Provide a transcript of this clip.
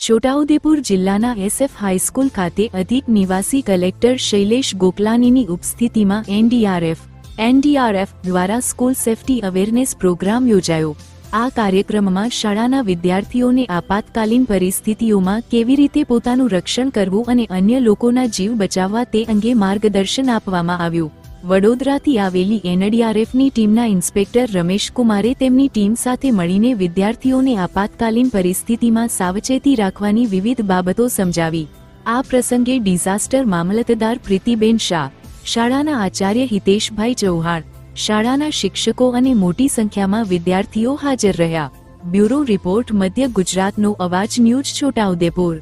છોટાઉદેપુર જિલ્લાના SF high school ખાતે અધિક નિવાસી કલેક્ટર શૈલેષ ગોકલાનીની ઉપસ્થિતિમાં એનડીઆરએફ એનડીઆરએફ દ્વારા સ્કૂલ સેફટી અવેરનેસ પ્રોગ્રામ યોજાયો. આ કાર્યક્રમમાં શાળાના વિદ્યાર્થીઓને આપાતકાલીન પરિસ્થિતિઓમાં કેવી રીતે પોતાનું રક્ષણ કરવું અને અન્ય લોકોના જીવ બચાવવા તે અંગે માર્ગદર્શન આપવામાં આવ્યું. વડોદરાથી આવેલી એનડીઆરએફની ટીમના ઇન્સ્પેક્ટર રમેશ કુમારે તેમની ટીમ સાથે મળીને વિદ્યાર્થીઓને આપાતકાલીન પરિસ્થિતિમાં સાવચેતી રાખવાની વિવિધ બાબતો સમજાવી. આ પ્રસંગે ડિઝાસ્ટર મામલતદાર પ્રીતિબેન શાહ, શાળાના આચાર્ય હિતેશભાઈ ચૌહાણ, શાળાના શિક્ષકો અને મોટી સંખ્યામાં વિદ્યાર્થીઓ હાજર રહ્યા. બ્યુરો રિપોર્ટ, મધ્ય ગુજરાતનો અવાજ ન્યૂઝ છોટાઉદેપુર